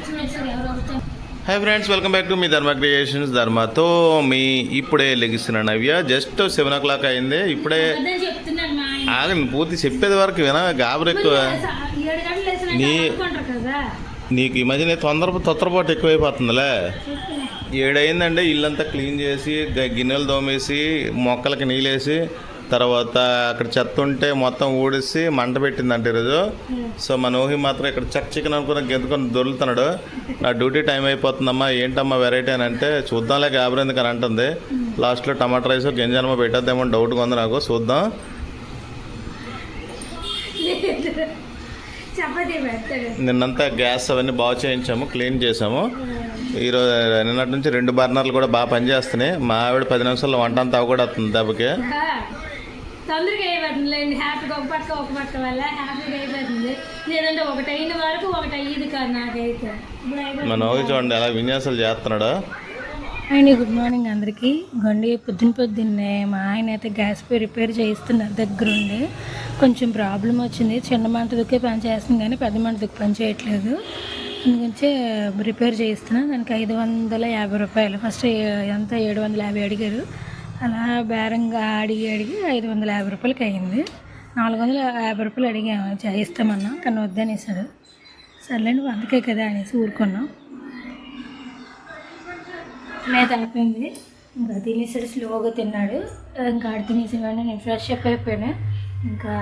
Hi friends welcome back to me Dharma creations ధర్మతో మీ ఇప్పుడే లెగిస్తున్న Navya. Just seven o'clock అయింది. ఇప్పుడే చెప్తున్నాను ఆగండి పూర్తి చెప్పేది వరకు విన గాబరు ఎక్కువ. నీ- నీకు ఈ మధ్యనే తొందర తొత్తరపాటు ఎక్కువైపోతుందిలే. ఏడైందంటే ఇల్లంతా క్లీన్ చేసి గ- గిన్నెలు తోమేసి మొక్కలకి నీళ్ళేసి తర్వాత అక్కడ చెత్త ఉంటే మొత్తం ఊడిసి మంట పెట్టిందంట ఈరోజు. సో మా నోహి మాత్రం ఇక్కడ చక్ చికెన్ అనుకున్న గెంతుకొని దొరుకుతున్నాడు నా డ్యూటీ టైం అయిపోతుందమ్మా ఏంటమ్మా వెరైటీ అని అంటే చూద్దాంలే గాబరి ఎందుకు అని అంటుంది లాస్ట్లో టమాటా రైస్ గింజనమ్మ పెట్టేద్దామో డౌట్గా ఉంది నాకు. చూద్దాం. నిన్నంతా గ్యాస్ అవన్నీ బాగు చేయించాము క్లీన్ చేసాము ఈరోజు నిన్నటి నుంచి రెండు బర్నర్లు కూడా బాగా పనిచేస్తున్నాయి. మా ఆవిడ పది నిమిషాల్లో వంట అంతా అవగొడుతుంది దెబ్బకి. తొందరగా అయిపోతుంది లేండి. హ్యాపీగా ఒక పక్క ఒక పక్క వల్ల హ్యాపీగా అయిపోతుంది. లేదంటే ఒకటి అయిన వరకు ఒకటి అయ్యేది కాదు నాకైతే. ఇప్పుడు అయిపోతుంది. మా నవ్వు చూడండి ఎలా విన్యాసాలు చేస్తున్నాడు. అండి గుడ్ మార్నింగ్ అందరికీ. గండి పొద్దున్న పొద్దున్నే మా ఆయన అయితే గ్యాస్ పే రిపేర్ చేయిస్తున్నారు దగ్గరుండి. కొంచెం ప్రాబ్లం వచ్చింది. చిన్న మంట దుక్కే పని చేస్తుంది కానీ పెద్ద మంట దుక్కి పని చేయట్లేదు. అందుగురించి రిపేర్ చేయిస్తున్నా. దానికి ఐదు వందల యాభై రూపాయలు. ఫస్ట్ ఎంత? ఏడు వందల యాభై అడిగారు. అలా బేరంగా అడిగి అడిగి ఐదు వందల యాభై రూపాయలకి అయింది. నాలుగు వందల యాభై రూపాయలు అడిగాము. చేయిస్తామన్నా కానీ వద్దనేసాడు. సర్లేండి అందుకే కదా అనేసి ఊరుకున్నాం. మేత అయిపోయింది ఇంకా తినేసాడు స్లోగా తిన్నాడు. ఇంకా ఆడ తినేసి వెంటనే నేను ఫ్రెష్ అప్ అయిపోయాను. ఇంకా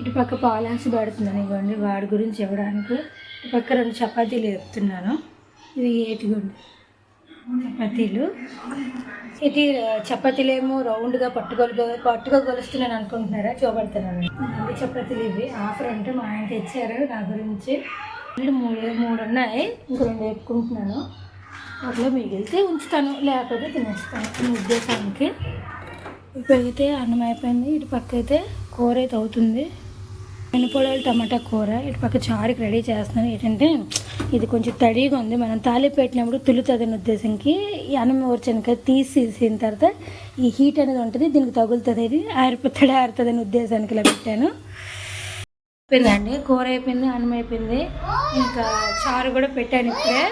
ఇటు పక్క పాలాసి పడుతున్నాను. ఇవ్వండి వాడి గురించి ఇవ్వడానికి. ఇటు పక్క రెండు చపాతీలు వేపుతున్నాను ఇది ఏటిగుండి చపాతీలు. ఇది చపాతీలు ఏమో రౌండ్గా పట్టుకోలు పట్టుగా కొలుస్తున్నాను అనుకుంటున్నారా? చూపడుతున్నాను అన్ని చపాతీలు ఇవి. ఆఫర్ అంటే మా ఆయన తెచ్చారు నా గురించి. మూడు మూడు ఉన్నాయి. ఇంక రెండు వేసుకుంటున్నాను అట్లా మిగిలితే ఉంచుతాను. లేకపోతే తినేస్తాను. ఈ ఉద్దేశానికి. ఇప్పుడైతే అన్నం అయిపోయింది. ఇటు పక్క అయితే కూర అయితే అవుతుంది. మినపొడాలు టమాటా కూర. ఇటు పక్క చారుకి రెడీ చేస్తున్నాను. ఏంటంటే ఇది కొంచెం తడిగా ఉంది. మనం తాలి పెట్టినప్పుడు తులుతుంది అనే ఉద్దేశంకి అన్నం ఊర్చనక తీసేసిన తర్వాత ఈ హీట్ అనేది ఉంటుంది దీనికి తగులుతుంది. ఇది ఆరిపోతాడు ఆరుతుంది అనే ఉద్దేశానికి ఇలా పెట్టాను. అయిపోయిందండి. కూర అయిపోయింది అన్నం అయిపోయింది. ఇంకా చారు కూడా పెట్టాను ఇప్పుడే.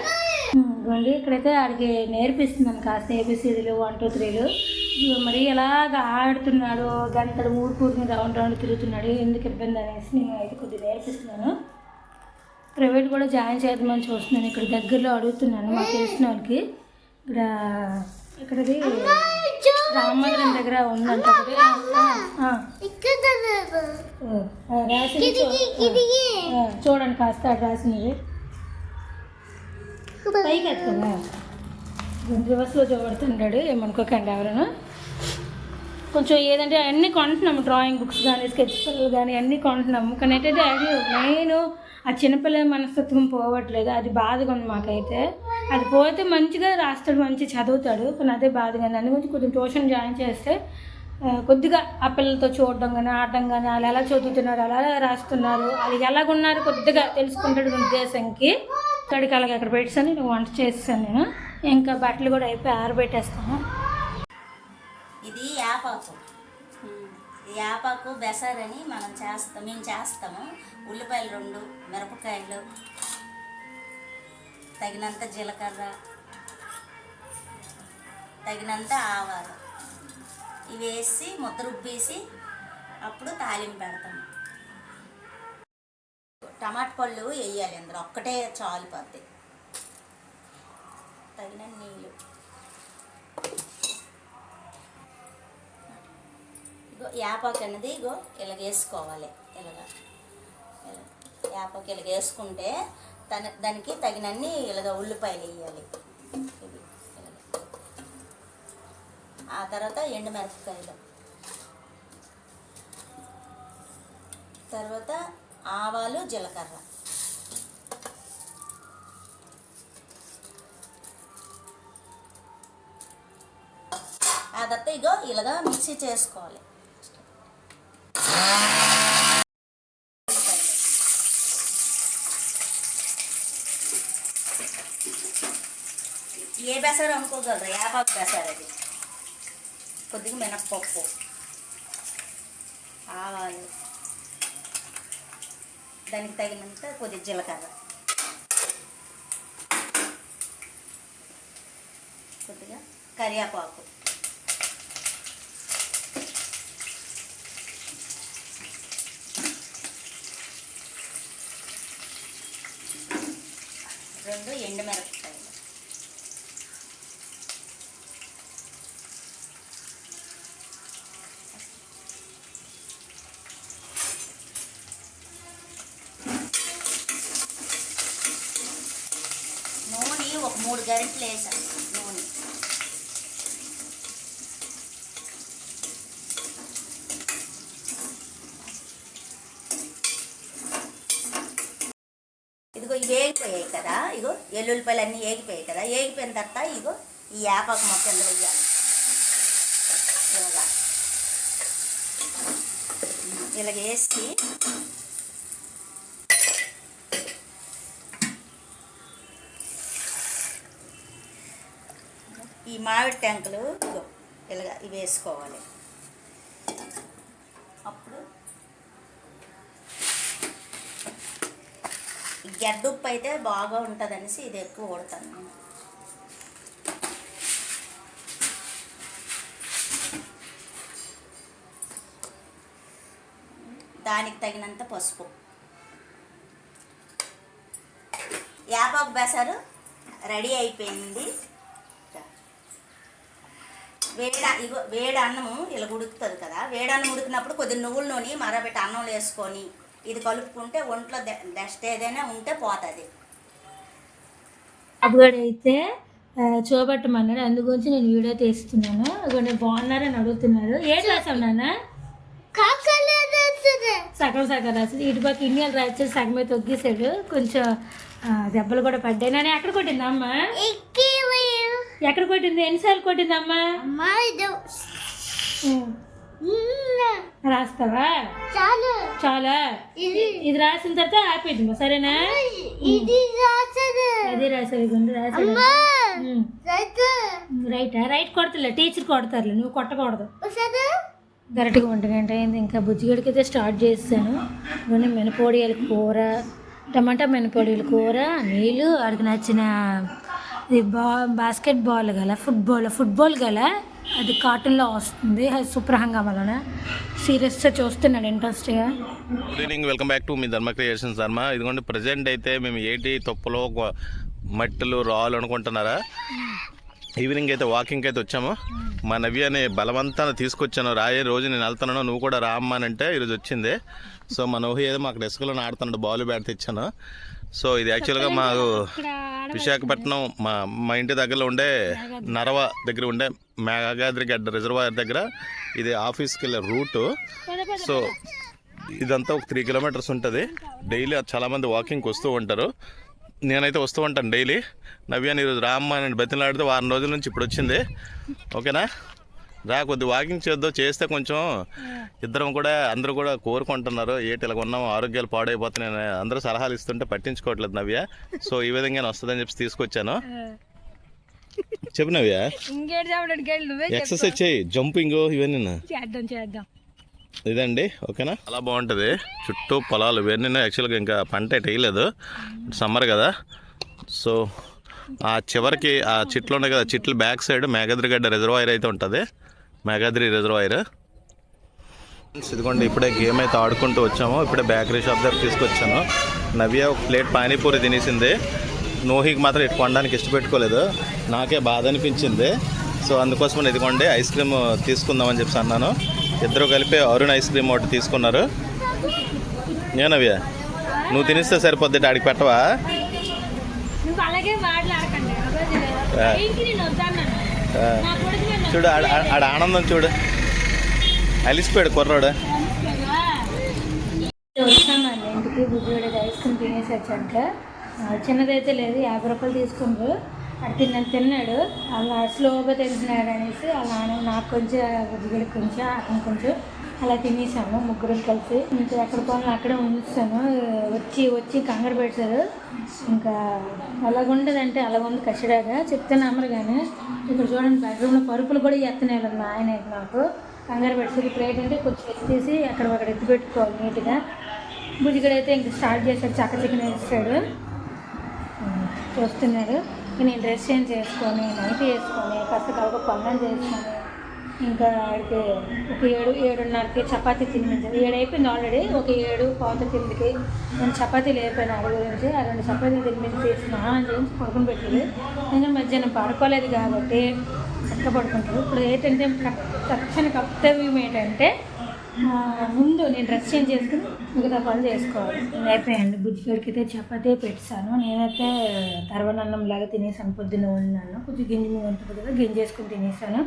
ఇదిగోండి ఇక్కడైతే ఆడికి నేర్పిస్తున్నాను కాస్త ఏబిసిడీలు వన్ టూ త్రీలు మరి ఎలాగ ఆడుతున్నాడు గంటలు ఊరుకూరుని రౌండ్ రౌండ్ తిరుగుతున్నాడు ఎందుకు ఇబ్బంది అనేసి నేను అయితే కొద్దిగా నేర్పిస్తున్నాను. ప్రైవేట్ కూడా జాయిన్ చేద్దామని చూస్తున్నాను. ఇక్కడ దగ్గరలో అడుగుతున్నాను మాకు తెలిసిన వాళ్ళకి. ఇక్కడ ఇక్కడది రామమందిరం దగ్గర ఉందంట చూడండి కాస్త రాసినది పైకి ఎత్తుకున్నా. రివర్స్లో చూపడుతుంటాడు. ఏమనుకోకండి ఎవరైనా. కొంచెం ఏదంటే అన్నీ కొంటున్నాము. డ్రాయింగ్ బుక్స్ కానీ స్కెచ్ పిల్లలు కానీ అన్నీ కొంటున్నాము. కానీ ఏంటంటే అది మెయిన్ ఆ చిన్నపిల్లల మనస్తత్వం పోవట్లేదు. అది బాధగా ఉంది మాకైతే. అది పోతే మంచిగా రాస్తాడు మంచి చదువుతాడు. కానీ అదే బాధగా ఉంది. అందుకని కొంచెం ట్యూషన్ జాయిన్ చేస్తే కొద్దిగా ఆ పిల్లలతో చూడడం కానీ ఆడడం కానీ వాళ్ళు ఎలా చదువుతున్నారు అలా రాస్తున్నారు వాళ్ళు ఎలాగున్నారు కొద్దిగా తెలుసుకుంటాడు ఉద్దేశంకి. ఇక్కడికి అలాగే అక్కడ పెట్టాను నేను వంట చేస్తాను నేను. ఇంకా బట్టలు కూడా అయిపోయి ఆరబెట్టేస్తాను. ఇది యాపాకు ఈ యాపాకు బెసరని మనం చేస్తాం మేము చేస్తాము. ఉల్లిపాయలు రెండు మిరపకాయలు తగినంత జీలకర్ర తగినంత ఆవాలు. ఇవి వేసి ముద్ద రుబ్బేసి అప్పుడు తాలింపు పెడతాము టమాటా పళ్ళు వేయాలి అందులో ఒక్కటే చాలు పద్ది. తగిన నీళ్ళు. ఇగో యాపాకు అన్నది ఇగో ఇలాగ వేసుకోవాలి ఇలాగ ఇలా. యాపాకు ఇలాగ వేసుకుంటే తన దానికి తగినన్ని ఇలాగ ఉల్లిపాయలు వేయాలి. ఇవి ఆ తర్వాత ఎండుమిరపకాయలు తర్వాత ఆవాలు జీలకర్ర. ఆ తర్వాత ఇగో ఇలాగా మిక్సీ చేసుకోవాలి. ఏ బెసారు అనుకోగలరా? యాపాకు బెసారు అది? కొద్దిగా మినప్పప్పు. ఆవాలు. దానికి తగినంత కొద్దిగా జీలకర్ర. కొద్దిగా కరివేపాకు. రెండు ఎండుమిరపకాయలు నూనె ఒక మూడు గంటలు వేసాను నూనె ఇదిగో ఇవి వేగిపోయాయి కదా వెల్లుల్లిపాయలు అన్నీ ఏగిపోయాయి కదా ఏగిపోయిన తర్వాత ఇగో ఈ యాపాకు మొక్క వేయాలి ఇలాగా. ఇలాగ వేసి ఈ మామిడి ట్యాంకులు ఇగో ఇలాగ ఇవి వేసుకోవాలి. అప్పుడు ఈ గడ్డుప్పు అయితే బాగా ఉంటుంది అనేసి ఇది ఎక్కువ కొడతాను. నేను దానికి తగినంత పసుపు. యాపాకు బెసరు రెడీ అయిపోయింది. వేడి ఇగో వేడి అన్నము ఇలా ఉడుకుతుంది కదా వేడి అన్నం ఉడికినప్పుడు కొద్దిగా నువ్వుల నూనె మరబెట్టి అన్నం వేసుకొని ఇది కలుపుకుంటే ఒంట్లో డస్ట్ ఏదైనా ఉంటే పోతుంది. అప్పుడు అయితే చూపెట్టమన్నాడు. అందుగురించి నేను వీడియో తీస్తున్నాను. అదిగోండి బాగున్నారని అడుగుతున్నారు. ఏం రాసావు నాన్న? సగం సగం రాసింది. ఇటు పక్క ఇండియన్ రాసి సగమే తొగ్గేశాడు కొంచెం దెబ్బలు కూడా పడ్డాయి. నేను ఎక్కడ కొట్టింది అమ్మ? ఎక్కడ కొట్టింది? ఎన్నిసార్లు కొట్టింది అమ్మ? ఉం. రాస్తావా? చాలా. ఇది. రాసిన తర్వాత ఆపేద్దాం సరేనా? అదే రాసావు. రైటా. రైట్? కొడతలే టీచర్ కొడతారులే నువ్వు కొట్టకూడదు. కరెక్ట్గా ఒంటి గంట అయింది. ఇంకా బుజ్జిగడికి అయితే స్టార్ట్ చేస్తాను ఇవన్నీ మినపోడియాల కూర టమాటా మినపోడియాల కూర నీళ్ళు వాడికి నచ్చిన ఇది బా బాస్కెట్ బాల్ గల ఫుట్బాల్ ఫుట్బాల్ గల అది కార్టూన్లో వస్తుంది. అది సూపర్ వలన. సీరియస్గా చూస్తున్నాడు ఇంట్రెస్ట్గా good evening welcome back to me Dharma creations ధర్మ ఇదిగోండి ప్రజెంట్ అయితే మేము ఏటి తొప్పలో గొ- మట్టలు రాళ్ళు అనుకుంటున్నారా? ఈవినింగ్ అయితే వాకింగ్ అయితే వచ్చాము. మా నవ్య అనే బలవంతాన్ని తీసుకొచ్చాను. రాయే రోజు నేను వెళ్తున్నాను. నువ్వు కూడా రా అని అంటే ఈరోజు వచ్చింది. సో మా నోహి ఏదో మాకు డెస్క్లో ఆడుతున్నాడు. బాల్ బ్యాట్ తెచ్చాను. సో ఇది యాక్చువల్గా మాకు విశాఖపట్నం మా మా ఇంటి దగ్గరలో ఉండే నరవ దగ్గర ఉండే మేఘాద్రి గడ్డ రిజర్వాయర్ దగ్గర ఇది ఆఫీస్కి వెళ్ళే రూటు. సో ఇదంతా ఒక త్రీ కిలోమీటర్స్ ఉంటుంది. డైలీ చాలామంది వాకింగ్కి వస్తూ ఉంటారు. నేనైతే వస్తూ ఉంటాను డైలీ. నవ్యాన్ని ఈరోజు రామ్మ అని బతిలాడితే వారం రోజుల నుంచి ఇప్పుడు వచ్చింది. ఓకేనా? రా కొద్ది వాకింగ్ చేద్దాం చేస్తే కొంచెం ఇద్దరం కూడా అందరూ కూడా కోరుకుంటున్నారు. ఏటి ఇలా ఉన్నాము ఆరోగ్యాలు పాడైపోతున్నాయి అందరూ సలహాలు ఇస్తుంటే పట్టించుకోవట్లేదు నవ్య. సో ఈ విధంగా వస్తుందని చెప్పి తీసుకొచ్చాను. చెప్పు నవ్య. ఎక్సర్సైజ్ చేయి జంపింగ్ ఇవన్నీ. చేద్దాం చేద్దాం. ఇదండి ఓకేనా? చాలా బాగుంటుంది. చుట్టూ పొలాలు ఇవన్నీ యాక్చువల్గా ఇంకా పంట వేయలేదు. సమ్మర్ కదా. సో ఆ చివరికి ఆ చెట్లు ఉన్నాయి కదా చెట్లు బ్యాక్ సైడ్ మేఘాద్రిగడ్డ రిజర్వాయర్ అయితే ఉంటుంది. మేఘాద్రి రిజర్వాయర్? ఇదిగోండి ఇప్పుడే గేమ్ అయితే ఆడుకుంటూ వచ్చాము. ఇప్పుడే బేకరీ షాప్ దగ్గర తీసుకొచ్చాను. నవ్య ఒక ప్లేట్ పానీపూరి తినేసింది. నోహికి మాత్రం ఇటు కొనడానికి ఇష్టపెట్టుకోలేదు. నాకే బాధ అనిపించింది. సో అందుకోసం ఇదిగోండి ఐస్ క్రీమ్ తీసుకుందామని చెప్పి అన్నాను. ఇద్దరు కలిపి అరుణ్ ఐస్ క్రీమ్ ఒకటి తీసుకున్నారు. నేనవ్య నువ్వు తినిస్తే సరిపోద్ది ఆడికి పెట్టవా? చూడు ఆడ ఆడ- ఆనందం చూడు. అలిసిపోయాడు కుర్రాడు. వచ్చామండి ఇంటికి బుజ్జిగడ ఐస్ క్రీమ్ తినేసి వచ్చాక చిన్నదైతే లేదు యాభై రూపాయలు తీసుకుండ్రు. అది తిన్న తిన్నాడు అలా స్లోగా తింటున్నాడు అనేసి వాళ్ళ నాకు కొంచెం బుజ్జిగడికి కొంచెం అతను కొంచెం అలా తినేసాము ముగ్గురం కలిసి. ఇంకా ఎక్కడ పనులు అక్కడే ఉంచాను. వచ్చి వచ్చి కంగారు పెట్టారు ఇంకా అలాగుండదంటే అలాగుంది కసిడాగా. చెప్తాను అమ్మరు కానీ ఇక్కడ చూడండి బెడ్రూమ్లో పరుపులు కూడా ఎత్తనేలేదు మా ఆయన అయితే నాకు కంగారు పెట్టేసి ఇప్పుడు అంటే కొంచెం ఎత్తేసి అక్కడ ఒకటి ఎత్తి పెట్టుకోవాలి నీట్గా. బుజ్జిగడైతే ఇంకా ఇంక స్టార్ట్ చేశాడు చక్క చికెన్ వేస్తాడు. చూస్తున్నాడు నేను డ్రెస్ చేంజ్ చేసుకొని నైట్ వేసుకొని కాస్త కలగ పన్నం చేసుకొని ఇంకా ఆడికి ఒక ఏడు ఏడున్నరకి చపాతీ తినిపించాను. ఏడు అయిపోయింది ఆల్రెడీ ఒక ఏడు పాత తిండికి నేను చపాతీలు లేకపోయినా ఆడి గురించి ఆ రెండు చపాతీలు తినిపించి స్నానం చేసి పడుకుని పెట్టింది. నేను మధ్యాహ్నం పడుకోలేదు కాబట్టి చక్క పడుకుంటారు. ఇప్పుడు ఏంటంటే తక్షణ కర్తవ్యం ఏంటంటే ముందు నేను డ్రెస్ చేంజ్ చేసుకుని మిగతా పనులు చేసుకోవాలి. నేను అయిపోయాయండి బుజ్జిగడికి అయితే చపాతీ పెట్టాను. నేనైతే తర్వనన్నం లాగా తినేసాను. పొద్దున్న ఉన్నాను కొంచెం గింజ ఉంటుంది కదా గింజ వేసుకుని తినేసాను.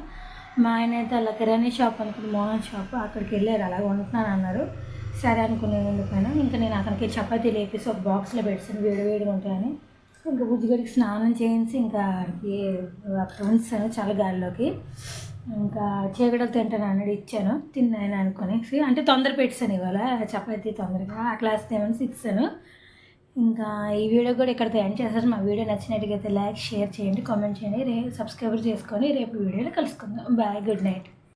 మా ఆయన అయితే అలా కిరాణీ షాప్ అనుకుని మోహన్ షాప్ అక్కడికి వెళ్ళారు అలా వండుతున్నాను అన్నారు. సరే అనుకుని ఉండిపోయాను ఇంకా నేను అతనికి చపాతీ లేపేసి ఒక బాక్స్లో పెట్టాను వేడి వేడిగా ఉంటాయని ఇంకా బుజ్జిగడికి స్నానం చేయించి ఇంకా ఆడికి అక్కడ ఉంచాను చల్లగాలిలోకి ఇంకా చీకటలు తింటాను అన్నాడు ఇచ్చాను. తిన్నాను అనుకునేసి అంటే తొందర పెట్టాను ఇవాళ చపాతీ తొందరగా ఆ క్లాస్ ఏమని ఇచ్చాను. ఇంకా ఈ వీడియో కూడా ఇక్కడితో ఎండ్ చేస్తారు మా వీడియో నచ్చినట్టుగా అయితే లైక్ షేర్ చేయండి కామెంట్ చేయండి. రే సబ్స్క్రైబర్ చేసుకొని రేపు వీడియోలో కలుసుకుందాం. Bye good night.